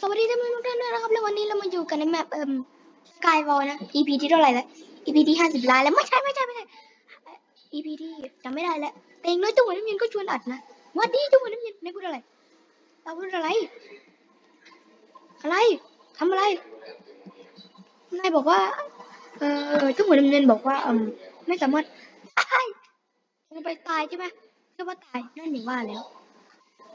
สวัสดีท่านผู้ชมทุกท่านด้วยนะครับแล้ววันนี้เรามาอยู่กันในแมปเอ่มสกายวอลนะ EP ที่เท่าไหร่แล้ว EP ที่ห้าสิบล้านแล้วไม่ใช่ไม่ใช่ไม่ใช่ EP ที่จำไม่ได้แล้วแต่องน้อยจังหวน้ำเย็นก็ชวนอัดนะวันดีจังหวน้ำเย็นนาพูดอะไรเราพูดอะไร อะไรทำอะไรนายบอกว่า เออจังหวน้ำเย็นบอกว่าเอ่มไม่สามารถตายจะไปตายใช่ไหมแค่ว่าตายนั่นอย่งว่าแล้ว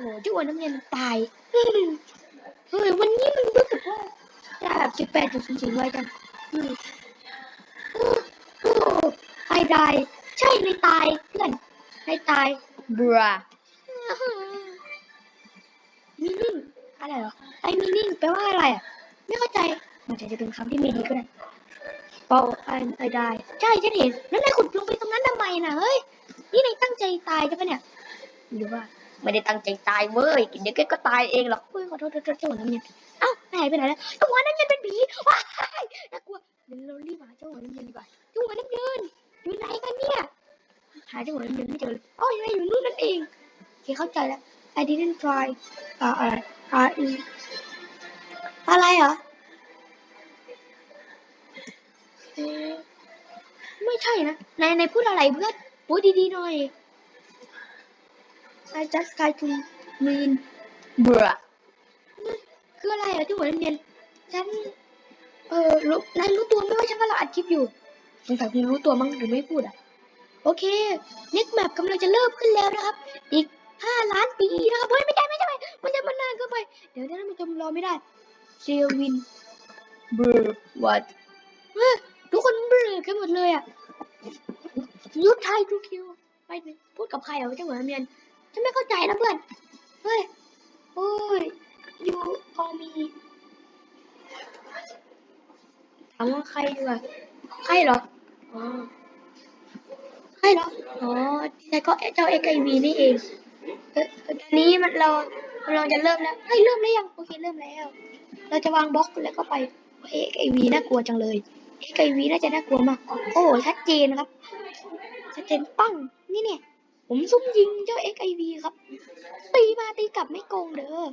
โอ้โหเจ้าหัวน้ำเงินมันตายอืมเฮ้ยวันนี้มันรู้สึกว่าจะแบบสิบแปดจุดศูนย์ศูนย์ไว้จังอืมโอ้โอ้ตายตายใช่ในตายเพื่อนในตายบรามีนิ่งอะไรเหรอไอ้มีนิ่งแปลว่าอะไรอะ ไม่เข้าใจมันอาจจะเป็นคำที่ไม่ดีก็ได้เปาไอ้ไอ้ได้ ใช่ฉันเห็นแล้วนายขุดลงไปตรงนั้นทำไมนะเฮ้ยนี่นายตั้งใจตายใช่ปะเนี่ยหรือว่า ไม่ได้ตั้งใจตายเว้ยเดี๋ยวแกก็ตายเองหรอกเฮ้ยขอโทษขอโทษเจ้าหัวน้ำเงินเอ้าหายไปไหนแล้วเจ้าหัวน้ำเงินเป็นผีว้ายน่ากลัวเดี๋ยวเรารีบหาเจ้าหัวน้ำเงินดีกว่าเจ้าหัวน้ำเงินอยู่ไหนกันเนี่ยหาเจ้าหัวน้ำเงินไม่เจอเลยอ๋อยังไงอยู่นู่นนั่นเองเคเข้าใจแล้ว I didn't try อ่าอะไร R E อะไรเหรอเอ๊ะไม่ใช่นะนายนายพูดอะไรเพื่อนพูดดีๆหน่อย I just try to mean bruh คืออะไรอะที่หัวเรียนฉันเออรู้นายรู้ตัวไหมว่าฉันกำลังอัดคลิปอยู่สงสัยคุณรู้ตัวมั้งหรือไม่พูดอะโอเค next map กำลังจะเริ่มขึ้นแล้วนะครับ อีกห้าล้านปีนะครับเฮ้ยไม่ได้ไม่ได้ไม่ได้มันจะมันนานเกินไป เดี๋ยวเดี๋ยวมันจะรอไม่ได้เซลวิน bruh what เฮ้ยทุกคนเบลอกันหมดเลยอะยุทธไทยทูคิวไปดิพูดกับใครเหรอเจ้าหัวเมียน ฉันไม่เข้าใจนะเพื่อน เฮ้ย โอ้ยยูพอมีถามว่าใครดีกว่าใครเหรอ อ๋อ ใครเหรอ อ๋อที่แท้ก็เจ้าเอ็กไอวีนี่เองเอ๊ะตอนนี้มันเราเราจะเริ่มแล้วเฮ้ยเริ่มแล้วยัง โอเคเริ่มแล้ว เราจะวางบล็อกแล้วก็ไปเอ็กไอวีน่ากลัวจังเลยเอ็กไอวีน่าจะน่ากลัวมาก โอ้ชัดเจนนครับชัดเจนปังนี่เนี่ย ผมซุ่มยิงเจ้าเอ็กไอวีครับ ตีมาตีกลับไม่โกงเด้อ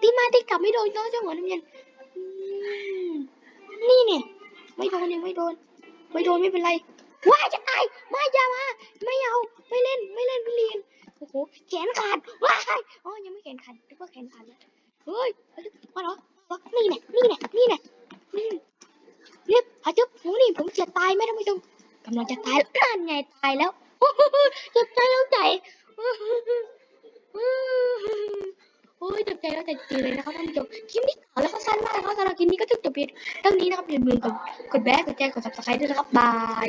ตีมาตีกลับไม่โดนเนาะเจ้าหัวน้ำเงินอืมนี่เนี่ยไม่โดนเนี่ยไม่โดน ไม่โดนไม่เป็นไรว้าจะตายไม่อย่ามาไม่เอาไม่เล่นไม่เล่นไม่เรียนโอ้โหแขนขาดว้ายอ๋อยังไม่แขนขาดนึกว่าแขนขาดแล้วเฮ้ยมาเหรอมาเหรอนี่เนี่ยนี่เนี่ยนี่เนี่ยอืมเรียบหาจุ๊บโอ้นี่ผมจะตายไหมท่านผู้ชมกำลังจะตายแล้วนั่นไงตายแล้ว เจ็บใจแล้วใจโอ้ยเจ็บใจแล้วใจจริงเลยนะครับท่านผู้ชมคลิปนี้ต่อแล้วก็สั้นมากนะครับสำหรับคลิปนี้ก็จบจบเพียงเท่านี้นะครับอย่าลืมกดกดแบกกดแจ้งกดซับสไครต์ด้วยนะครับบาย